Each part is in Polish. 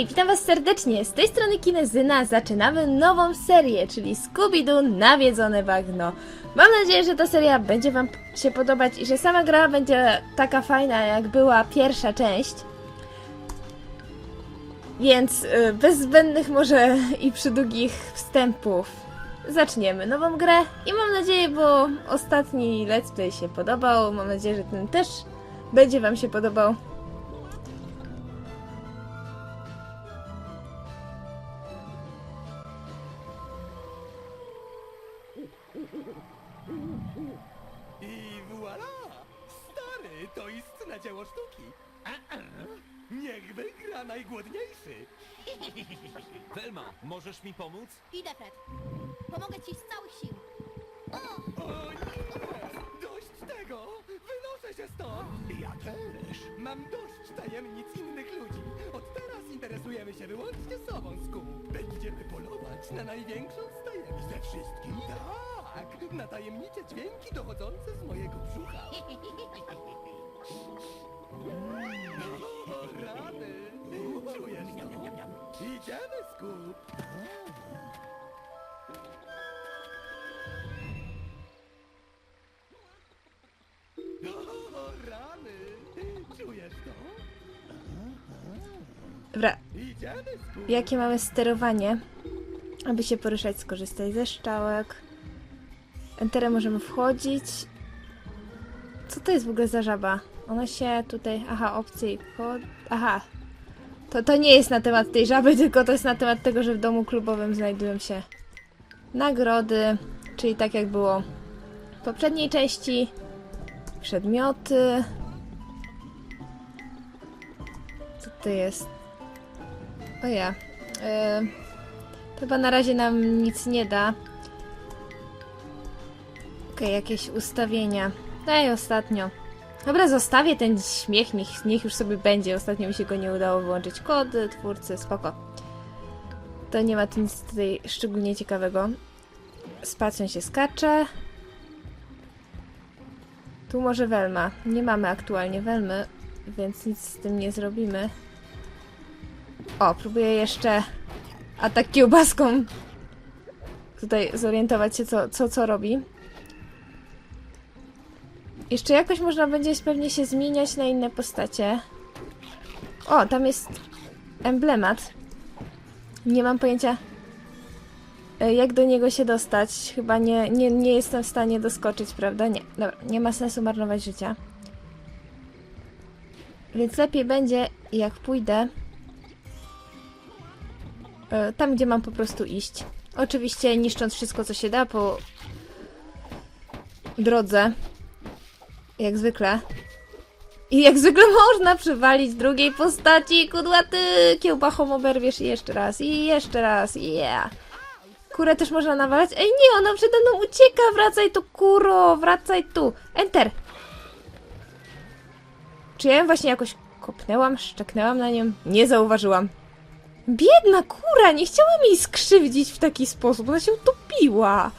Hej, witam was serdecznie. Z tej strony Kinezyna zaczynamy nową serię, czyli Scooby-Doo Nawiedzone Bagno. Mam nadzieję, że ta seria będzie wam się podobać i że sama gra będzie taka fajna, jak była pierwsza część. Więc y, bez zbędnych może i przydługich wstępów zaczniemy nową grę i mam nadzieję, bo ostatni let's play się podobał, mam nadzieję, że ten też będzie wam się podobał. Wygra najgłodniejszy. Velma, możesz mi pomóc? Idę, Fred. Pomogę ci z całych sił. O nie! Dość tego! Wynoszę się stąd! Ja też. Mam dość tajemnic innych ludzi. Od teraz interesujemy się wyłącznie sobą, Scoop. Będziemy polować na największą z tajemnic ze wszystkich. Tak! Na tajemnicze dźwięki dochodzące z mojego brzucha. O, rany! Czujesz to? Idziemy! O, rany! Czujesz to? Dobra, Idziemy, jakie mamy sterowanie? Aby się poruszać, skorzystaj ze szczałek. Enterem możemy wchodzić. Co to jest w ogóle za żaba? Ona się tutaj... Aha, opcje i kod... Aha. To, to nie jest na temat tej żaby, tylko to jest na temat tego, że w domu klubowym znajdują się nagrody, czyli tak jak było w poprzedniej części. Przedmioty. Co to jest? O ja. E, to chyba na razie nam nic nie da. Okej, jakieś ustawienia. Daj ostatnio. Dobra, zostawię ten śmiech, niech, niech już sobie będzie. Ostatnio mi się go nie udało wyłączyć. Kody, twórcy, spoko. To nie ma nic tutaj szczególnie ciekawego. Spacją się skacze. Tu może Welma. Nie mamy aktualnie Welmy, więc nic z tym nie zrobimy. O, próbuję jeszcze atak kiełbaską tutaj zorientować się, co, co, co robi. Jeszcze jakoś można będzie pewnie się zmieniać na inne postacie. O, tam jest emblemat. Nie mam pojęcia, e, jak do niego się dostać. Chyba nie, nie, nie jestem w stanie doskoczyć, prawda? Nie, dobra, nie ma sensu marnować życia. Więc lepiej będzie, jak pójdę e, tam, gdzie mam po prostu iść. Oczywiście niszcząc wszystko, co się da po drodze. Jak zwykle. I jak zwykle można przywalić drugiej postaci. Kudłaty kiełbachą oberwiesz i jeszcze raz. I jeszcze raz. Yeah. Kurę też można nawalać. Ej, nie, ona przede mną ucieka. Wracaj tu, kuro. Wracaj tu. Enter. Czy ja ją właśnie jakoś kopnęłam, szczeknęłam na nią? Nie zauważyłam. Biedna kura, nie chciałam jej skrzywdzić w taki sposób, ona się utopiła.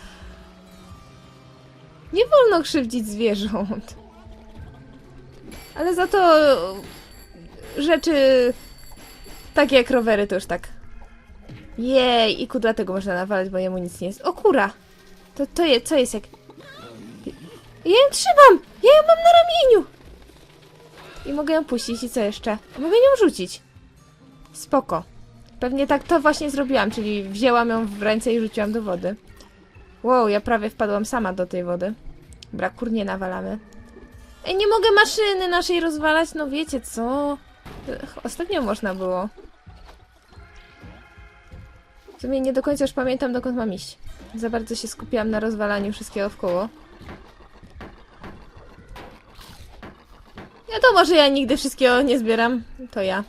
Nie wolno krzywdzić zwierząt. Ale za to rzeczy takie jak rowery to już tak. Jej, i kudłatego można nawalać, bo jemu nic nie jest. O kura! To, to jest, co jest jak... Ja ją trzymam! Ja ją mam na ramieniu! I mogę ją puścić i co jeszcze? Mogę nią rzucić. Spoko. Pewnie tak to właśnie zrobiłam, czyli wzięłam ją w ręce i rzuciłam do wody. Wow, ja prawie wpadłam sama do tej wody. Dobra, kurnie nawalamy. Ej, nie mogę maszyny naszej rozwalać, no wiecie co? Ostatnio można było. W sumie nie do końca już pamiętam, dokąd mam iść. Za bardzo się skupiłam na rozwalaniu wszystkiego w koło. Wiadomo, że ja nigdy wszystkiego nie zbieram. To ja.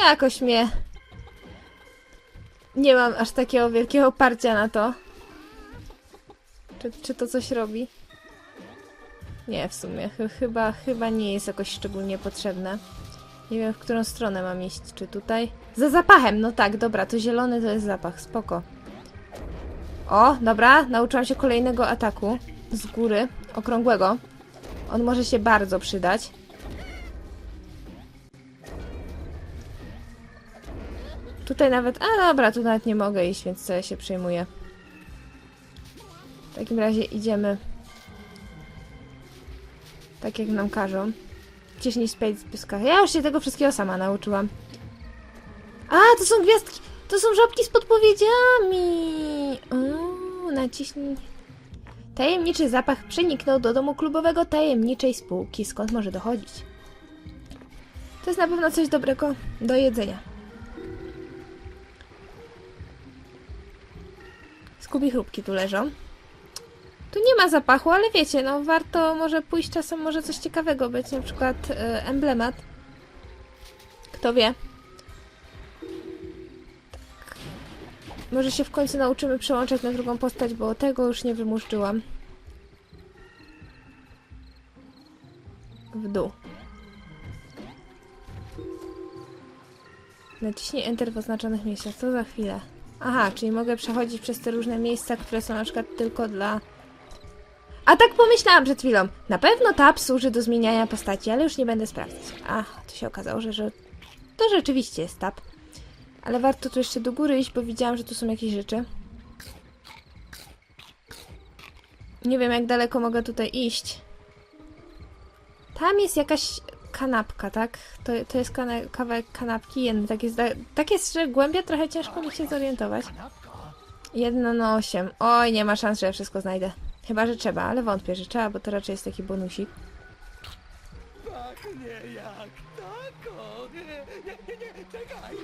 Jakoś mnie nie mam aż takiego wielkiego oparcia na to. Czy, czy to coś robi? Nie, w sumie. Ch chyba, chyba nie jest jakoś szczególnie potrzebne. Nie wiem, w którą stronę mam iść. Czy tutaj? Za zapachem! No tak, dobra, to zielony to jest zapach. Spoko. O, dobra, nauczyłam się kolejnego ataku. Z góry, okrągłego. On może się bardzo przydać. Tutaj nawet... A dobra, tu nawet nie mogę iść, więc co ja się przejmuję. W takim razie idziemy... Tak jak nam każą. Ciśnij space pyska. Ja już się tego wszystkiego sama nauczyłam. A, to są gwiazdki! To są żabki z podpowiedziami! Uuu, naciśnij... Tajemniczy zapach przeniknął do domu klubowego tajemniczej spółki. Skąd może dochodzić? To jest na pewno coś dobrego do jedzenia. Skubi chrupki tu leżą. Tu nie ma zapachu, ale wiecie, no warto może pójść czasem, może coś ciekawego być, na przykład e, emblemat. Kto wie. Tak. Może się w końcu nauczymy przełączać na drugą postać, bo tego już nie wymuszczyłam. W dół. Naciśnij Enter w oznaczonych miejscach. Co za chwilę? Aha, czyli mogę przechodzić przez te różne miejsca, które są na przykład tylko dla... A tak pomyślałam przed chwilą. Na pewno tab służy do zmieniania postaci, ale już nie będę sprawdzać. Ach, to się okazało, że, że to rzeczywiście jest tab. Ale warto tu jeszcze do góry iść, bo widziałam, że tu są jakieś rzeczy. Nie wiem, jak daleko mogę tutaj iść. Tam jest jakaś kanapka, tak? To, to jest kana kawałek kanapki, jeden. Tak jest, tak jest, że głębia trochę ciężko mi się zorientować. Jedno na osiem. Oj, nie ma szans, że ja wszystko znajdę. Chyba, że trzeba, ale wątpię, że trzeba, bo to raczej jest taki bonusik. Pachnie jak taco. Nie, nie, nie, nie, czekaj.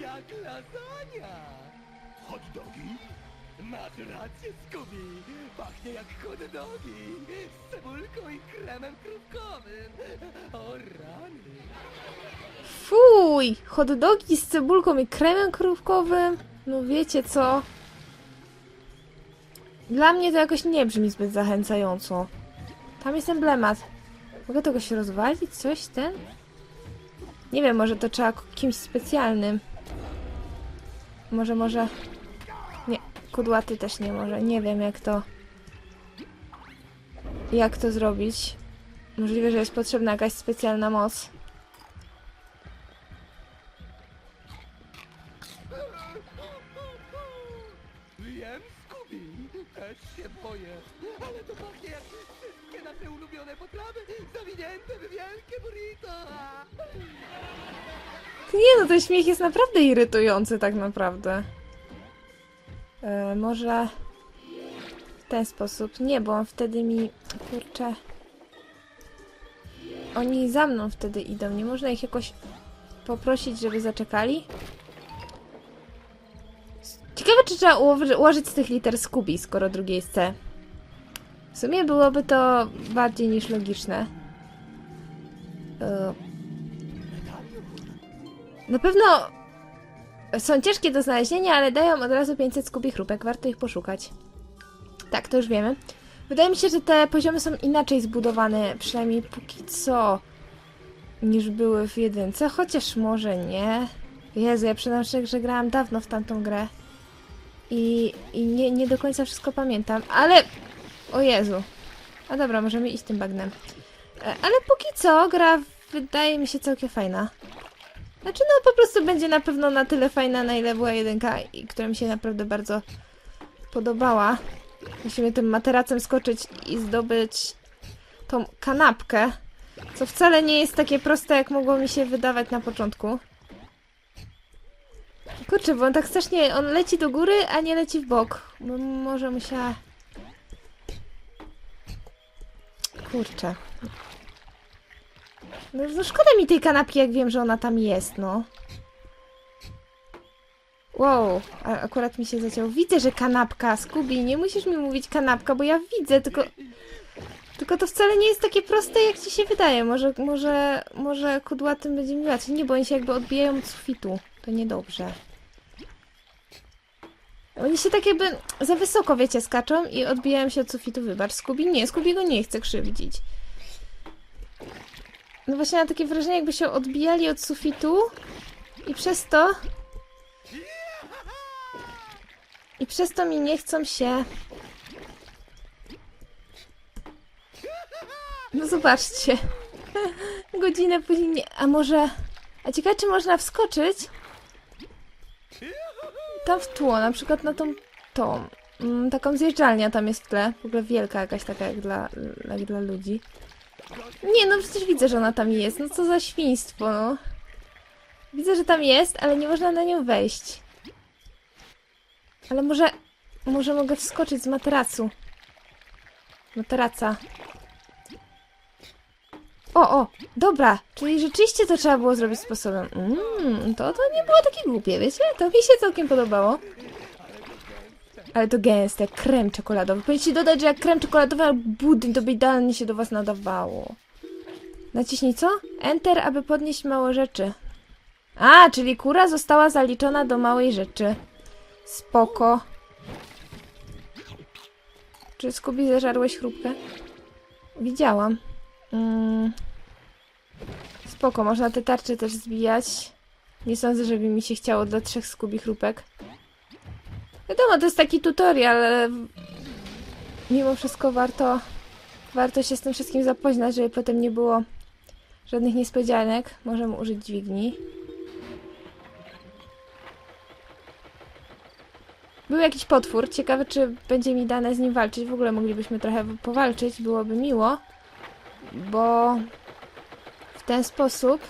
Jak lasagna. Hot dogi? Masz rację, Scooby. Pachnie jak hot dogi. Z cebulką i kremem krówkowym. O rany. Fuj! Hot dogi z cebulką i kremem krówkowym? No wiecie co? Dla mnie to jakoś nie brzmi zbyt zachęcająco. Tam jest emblemat. Mogę tego się rozwalić? Coś ten? Nie wiem, może to trzeba kimś specjalnym. Może, może... Nie, kudłaty też nie może. Nie wiem jak to... Jak to zrobić. Możliwe, że jest potrzebna jakaś specjalna moc. Wiem, Scooby. Też się boję. Ale to pachnie jak wszystkie nasze ulubione potrawy zawinięte w wielkie burrito. Nie no, ten śmiech jest naprawdę irytujący tak naprawdę. E, może w ten sposób. Nie, bo on wtedy mi... Kurczę... Oni za mną wtedy idą. Nie można ich jakoś poprosić, żeby zaczekali? Ciekawe, czy trzeba ułoży- ułożyć z tych liter Scooby, skoro drugie jest C. W sumie byłoby to bardziej niż logiczne. E, na pewno są ciężkie do znalezienia, ale dają od razu 500 skubi chrupek. Warto ich poszukać. Tak, to już wiemy. Wydaje mi się, że te poziomy są inaczej zbudowane, przynajmniej póki co, niż były w jedynce, chociaż może nie. Jezu, ja szczerze, że grałam dawno w tamtą grę i, i nie, nie do końca wszystko pamiętam, ale... O Jezu. A dobra, możemy iść tym bagnem. E, Ale póki co gra wydaje mi się całkiem fajna. Znaczy, no po prostu będzie na pewno na tyle fajna, na ile była jedynka i która mi się naprawdę bardzo podobała. Musimy tym materacem skoczyć i zdobyć tą kanapkę, co wcale nie jest takie proste, jak mogło mi się wydawać na początku. Kurczę, bo on tak strasznie, on leci do góry, a nie leci w bok. Bo może musiała... Kurczę. No, no szkoda mi tej kanapki, jak wiem, że ona tam jest, no. Wow, a, akurat mi się zaciął. Widzę, że kanapka, Skubi, nie musisz mi mówić kanapka, bo ja widzę, tylko... Tylko to wcale nie jest takie proste, jak ci się wydaje. Może, może, może kudłatym będzie mi łatwiej. Nie, bo oni się jakby odbijają od sufitu. To niedobrze. Oni się tak jakby za wysoko, wiecie, skaczą i odbijają się od sufitu. Wybacz, Skubi nie, Skubi go nie chce krzywdzić. No właśnie mam takie wrażenie, jakby się odbijali od sufitu i przez to... I przez to mi nie chcą się... No zobaczcie. Godzinę później... nie- A może... A ciekawe, czy można wskoczyć? Tam w tło, na przykład na tą, tą, mm, taką zjeżdżalnia tam jest w tle, w ogóle wielka jakaś taka jak dla, jak dla ludzi. Nie, no przecież widzę, że ona tam jest, no co za świństwo, no. Widzę, że tam jest, ale nie można na nią wejść. Ale może, może mogę wskoczyć z materacu. Materaca. O, o, dobra, czyli rzeczywiście to trzeba było zrobić sposobem. Mmm, to, to nie było takie głupie, wiecie? To mi się całkiem podobało. Ale to gęste, jak krem czekoladowy. Powinniście dodać, że jak krem czekoladowy albo budyń, to by idealnie się do was nadawało. Naciśnij co? Enter, aby podnieść małe rzeczy. A, czyli kura została zaliczona do małej rzeczy. Spoko. Czy Skubi zażarłeś chrupkę? Widziałam. Mm. Spoko, można te tarcze też zbijać. Nie sądzę, żeby mi się chciało do trzech Skubi chrupek. Wiadomo, to jest taki tutorial, ale mimo wszystko warto, warto się z tym wszystkim zapoznać, żeby potem nie było żadnych niespodzianek. Możemy użyć dźwigni. Był jakiś potwór. Ciekawe, czy będzie mi dane z nim walczyć. W ogóle moglibyśmy trochę powalczyć, byłoby miło. Bo ten sposób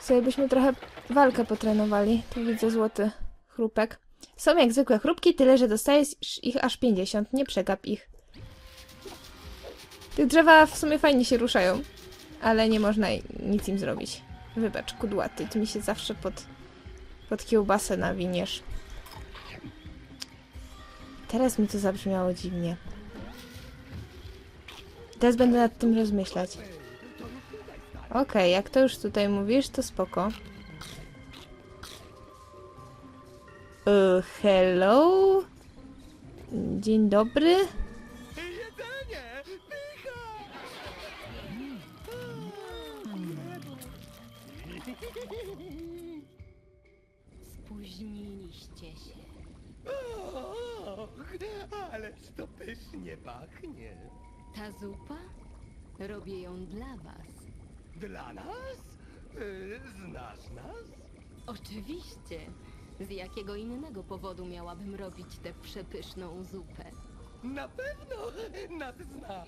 sobie byśmy trochę walkę potrenowali. Tu widzę złoty chrupek. Są jak zwykłe chrupki, tyle że dostajesz ich aż 50. Nie przegap ich. Te drzewa w sumie fajnie się ruszają, ale nie można nic im zrobić. Wybacz, kudłaty, ty mi się zawsze pod, pod kiełbasę nawiniesz. Teraz mi to zabrzmiało dziwnie. Teraz będę nad tym rozmyślać. Okej, jak to już tutaj mówisz, to spoko. Uh, hello? Dzień dobry. Spóźniliście się. Och, ależ to pysznie pachnie. Ta zupa? Robię ją dla was. Dla nas? Y, Znasz nas? Oczywiście. Z jakiego innego powodu miałabym robić tę przepyszną zupę? Na pewno nas zna.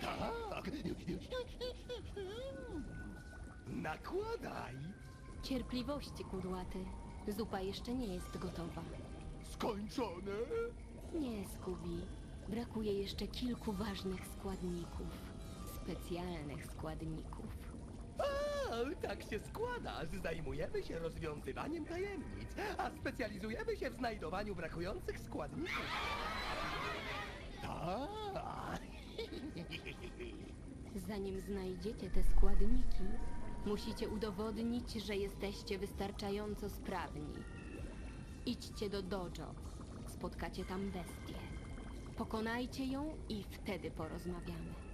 Tak. Nakładaj. Cierpliwości, kudłaty. Zupa jeszcze nie jest gotowa. Skończone? Nie, Skubi. Brakuje jeszcze kilku ważnych składników. Specjalnych składników. A, tak się składa, zajmujemy się rozwiązywaniem tajemnic, a specjalizujemy się w znajdowaniu brakujących składników. Tak. Zanim znajdziecie te składniki, musicie udowodnić, że jesteście wystarczająco sprawni. Idźcie do dojo. Spotkacie tam bestię. Pokonajcie ją i wtedy porozmawiamy.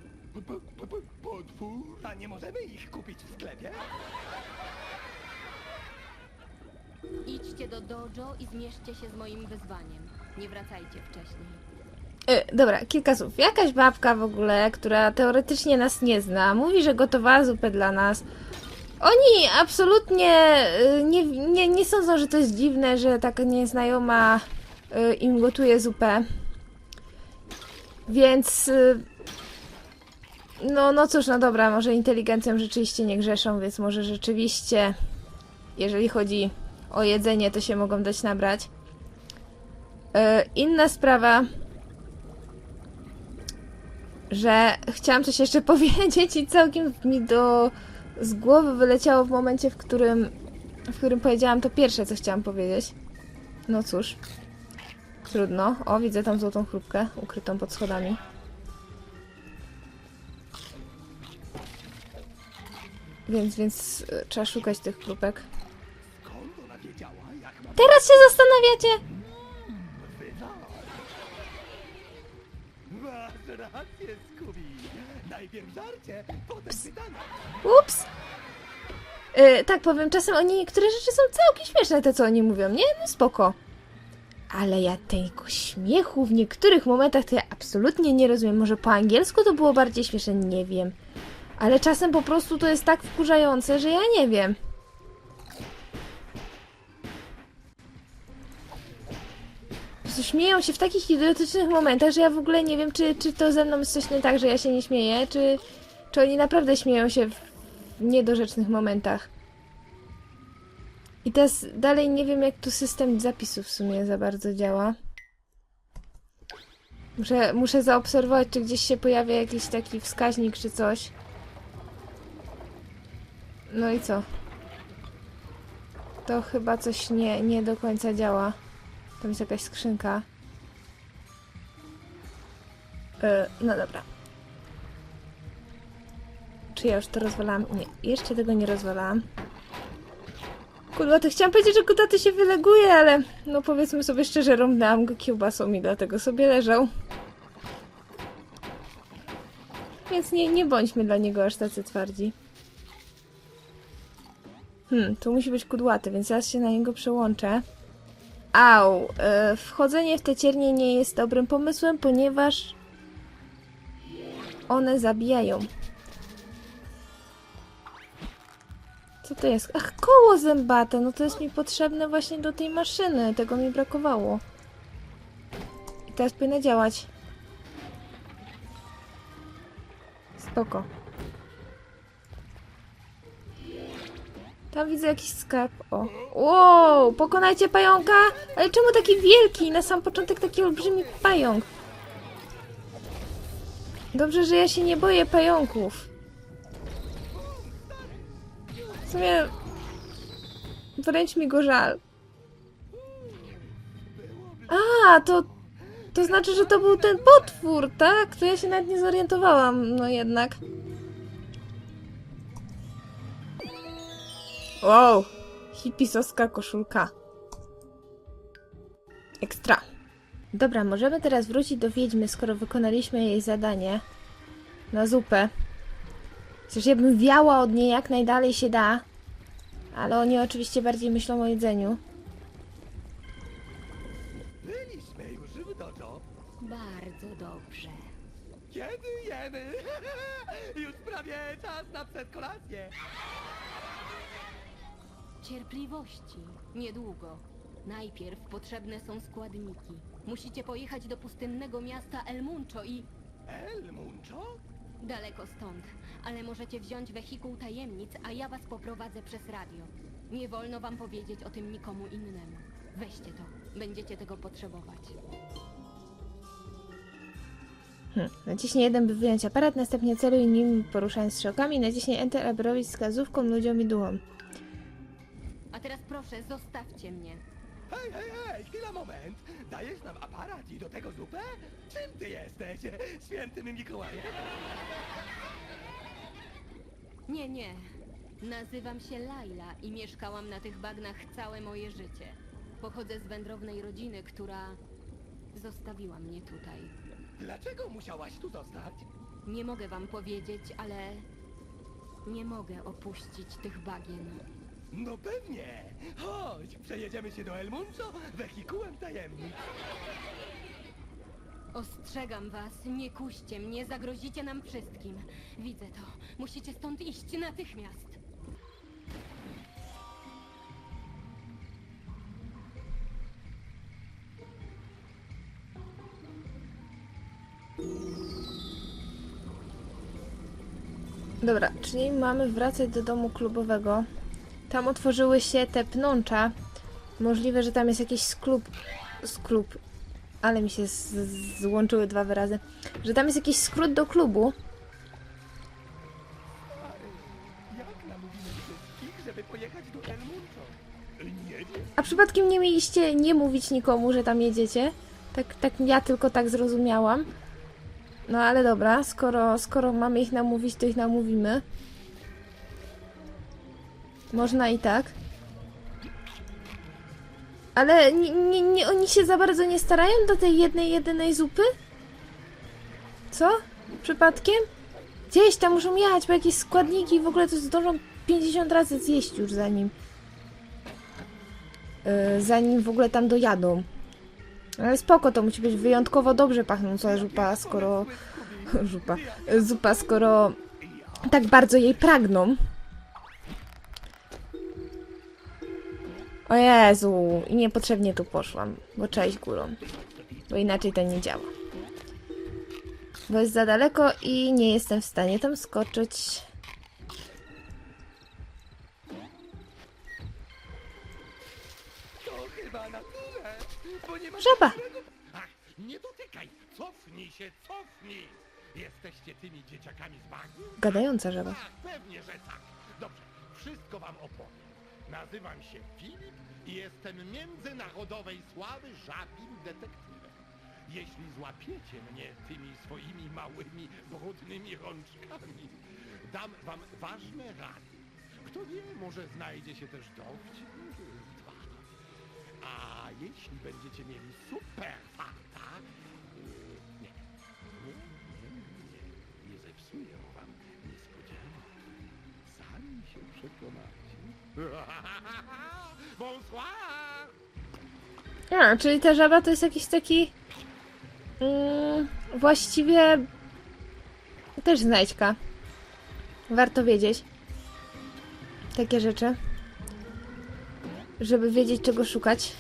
Potwór? A nie możemy ich kupić w sklepie? Idźcie do dojo i zmierzcie się z moim wyzwaniem. Nie wracajcie wcześniej. E, dobra, kilka słów. Jakaś babka w ogóle, która teoretycznie nas nie zna, mówi, że gotowała zupę dla nas. Oni absolutnie e, nie, nie, nie sądzą, że to jest dziwne, że taka nieznajoma e, im gotuje zupę. Więc. No, no cóż, no dobra, może inteligencją rzeczywiście nie grzeszą, więc może rzeczywiście, jeżeli chodzi o jedzenie, to się mogą dać nabrać. E, Inna sprawa, że chciałam coś jeszcze powiedzieć i całkiem mi do z głowy wyleciało w momencie, w którym w którym powiedziałam to pierwsze, co chciałam powiedzieć. No cóż. Trudno. O, widzę tam złotą chrupkę ukrytą pod schodami. Więc, więc e, trzeba szukać tych ma Teraz się zastanawiacie? pytanie. Ups! Yy, tak powiem, czasem oni niektóre rzeczy są całkiem śmieszne, te co oni mówią, nie? No spoko. Ale ja tego śmiechu w niektórych momentach to ja absolutnie nie rozumiem. Może po angielsku to było bardziej śmieszne, nie wiem. Ale czasem po prostu to jest tak wkurzające, że ja nie wiem. Śmieją się w takich idiotycznych momentach, że ja w ogóle nie wiem, czy, czy to ze mną jest coś nie tak, że ja się nie śmieję, czy, czy oni naprawdę śmieją się w niedorzecznych momentach. I teraz dalej nie wiem, jak tu system zapisów w sumie za bardzo działa. Muszę, muszę zaobserwować, czy gdzieś się pojawia jakiś taki wskaźnik czy coś. No i co? To chyba coś nie, nie do końca działa. Tam jest jakaś skrzynka. E, no dobra. Czy ja już to rozwalałam? Nie, jeszcze tego nie rozwalałam. Kurwa, to chciałam powiedzieć, że kutaty się wyleguje, ale no powiedzmy sobie szczerze, rąbnęłam go kiełbasą i dlatego sobie leżał. Więc nie, nie bądźmy dla niego aż tacy twardzi. Hmm, tu musi być kudłaty, więc zaraz się na niego przełączę. Au, e, wchodzenie w te ciernie nie jest dobrym pomysłem, ponieważ one zabijają. Co to jest? Ach, koło zębate, no to jest mi potrzebne właśnie do tej maszyny, tego mi brakowało. I teraz powinno działać. Spoko. Tam widzę jakiś skarb. O. Wow! Pokonajcie pająka? Ale czemu taki wielki? Na sam początek taki olbrzymi pająk. Dobrze, że ja się nie boję pająków. W sumie... Wręcz mi go żal. A, to... To znaczy, że to był ten potwór, tak? To ja się nawet nie zorientowałam, no jednak. Wow, hipisowska koszulka. Ekstra. Dobra, możemy teraz wrócić do wiedźmy, skoro wykonaliśmy jej zadanie na zupę. Chociaż ja bym wiała od niej jak najdalej się da. Ale oni oczywiście bardziej myślą o jedzeniu. Byliśmy już w dojo. Bardzo dobrze. Kiedy jemy? Już prawie czas na przedkolację. Cierpliwości. Niedługo. Najpierw potrzebne są składniki. Musicie pojechać do pustynnego miasta El Muncho i... El Muncho? Daleko stąd, ale możecie wziąć wehikuł tajemnic, a ja was poprowadzę przez radio. Nie wolno wam powiedzieć o tym nikomu innemu. Weźcie to, będziecie tego potrzebować. Hmm. Naciśnij jeden, by wyjąć aparat, następnie celuj nim poruszając strzałkami, naciśnij Enter, aby robić wskazówką ludziom i duchom. A teraz proszę, zostawcie mnie. Hej, hej, hej, chwila, moment. Dajesz nam aparat i do tego zupę? Czym ty jesteś? Świętym Mikołajem? Nie, nie. Nazywam się Laila i mieszkałam na tych bagnach całe moje życie. Pochodzę z wędrownej rodziny, która zostawiła mnie tutaj. Dlaczego musiałaś tu zostać? Nie mogę wam powiedzieć, ale nie mogę opuścić tych bagien. No pewnie. Chodź, przejedziemy się do El Muncho wehikułem tajemnic. Ostrzegam was, nie kuście mnie, zagrozicie nam wszystkim. Widzę to. Musicie stąd iść natychmiast. Dobra, czyli mamy wracać do domu klubowego. Tam otworzyły się te pnącza. Możliwe, że tam jest jakiś sklub. Sklub. Ale mi się złączyły dwa wyrazy. Że tam jest jakiś skrót do klubu. A przypadkiem nie mieliście nie mówić nikomu, że tam jedziecie? Tak, tak ja tylko tak zrozumiałam. No ale dobra, skoro, skoro mamy ich namówić, to ich namówimy. Można i tak. Ale nie, nie, nie, oni się za bardzo nie starają do tej jednej, jedynej zupy? Co? Przypadkiem? Gdzieś tam muszą jechać, bo jakieś składniki w ogóle to zdążą 50 razy zjeść już zanim yy, zanim w ogóle tam dojadą. Ale spoko, to musi być wyjątkowo dobrze pachnąca żupa, skoro... żupa. Zupa, skoro tak bardzo jej pragną. O Jezu, i niepotrzebnie tu poszłam, bo iść górą. Bo inaczej to nie działa. Bo jest za daleko i nie jestem w stanie tam skoczyć. To chyba na tyle. Żaba! Nie dotykaj! Cofnij się, cofnij! Jesteście tymi dzieciakami z bagni? Gadająca żaba. Pewnie, że tak. Dobrze, wszystko wam opowiem. Nazywam się Filip i jestem międzynarodowej sławy żabim detektywem. Jeśli złapiecie mnie tymi swoimi małymi, brudnymi rączkami, dam wam ważne rady. Kto wie, może znajdzie się też dowcip. A jeśli będziecie mieli super farta, yy, nie, nie, nie, nie, nie zepsuję wam niespodzianki. Sami się przekonacie. A, czyli ta żaba to jest jakiś taki... Mm, właściwie... Też znajdźka. Warto wiedzieć. Takie rzeczy. Żeby wiedzieć czego szukać.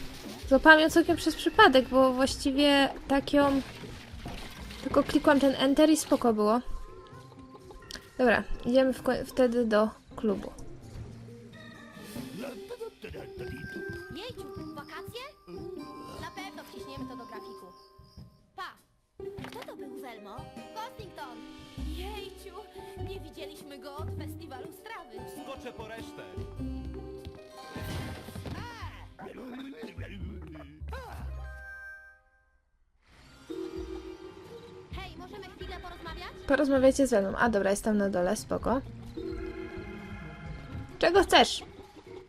Złapałam ją całkiem przez przypadek, bo właściwie tak ją... Tylko klikłam ten enter i spoko było. Dobra, idziemy wtedy do klubu. Widzieliśmy go od festiwalu strawy. Skoczę po resztę. Hej, możemy chwilę porozmawiać? Porozmawiajcie ze mną. A dobra, jestem na dole, spoko. Czego chcesz?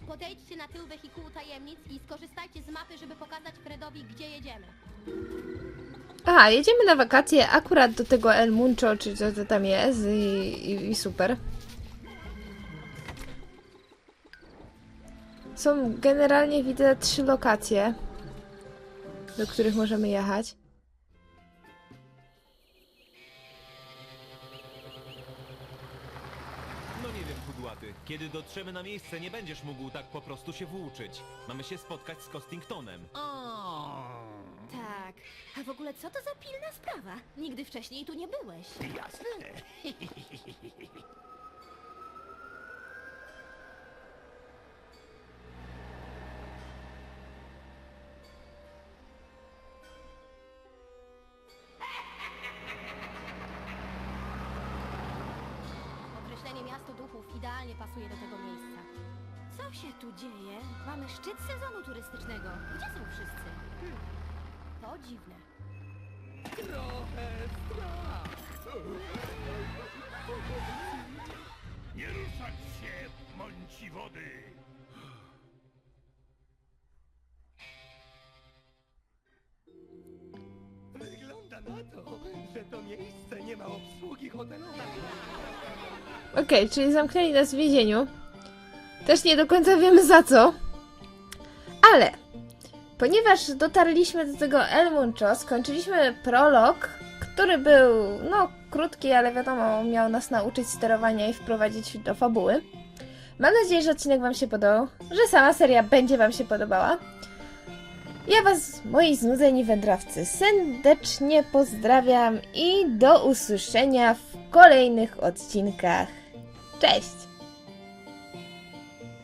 Podejdźcie na tył wehikułu tajemnic i skorzystajcie z mapy, żeby pokazać Fredowi, gdzie jedziemy. Aha, jedziemy na wakacje akurat do tego El Muncho, czy co to tam jest i, i, i super. Są generalnie widzę trzy lokacje, do których możemy jechać. No nie wiem, kudłaty. Kiedy dotrzemy na miejsce, nie będziesz mógł tak po prostu się włóczyć. Mamy się spotkać z Costingtonem. Tak. A w ogóle co to za pilna sprawa? Nigdy wcześniej tu nie byłeś. Jasne. na to, że to miejsce nie ma obsługi hotelowej. Okej, czyli zamknęli nas w więzieniu. Też nie do końca wiemy za co. Ale ponieważ dotarliśmy do tego El Muncho, skończyliśmy prolog, który był no krótki, ale wiadomo, miał nas nauczyć sterowania i wprowadzić do fabuły. Mam nadzieję, że odcinek Wam się podobał, że sama seria będzie Wam się podobała. Ja Was, moi znudzeni wędrowcy, serdecznie pozdrawiam i do usłyszenia w kolejnych odcinkach. Cześć!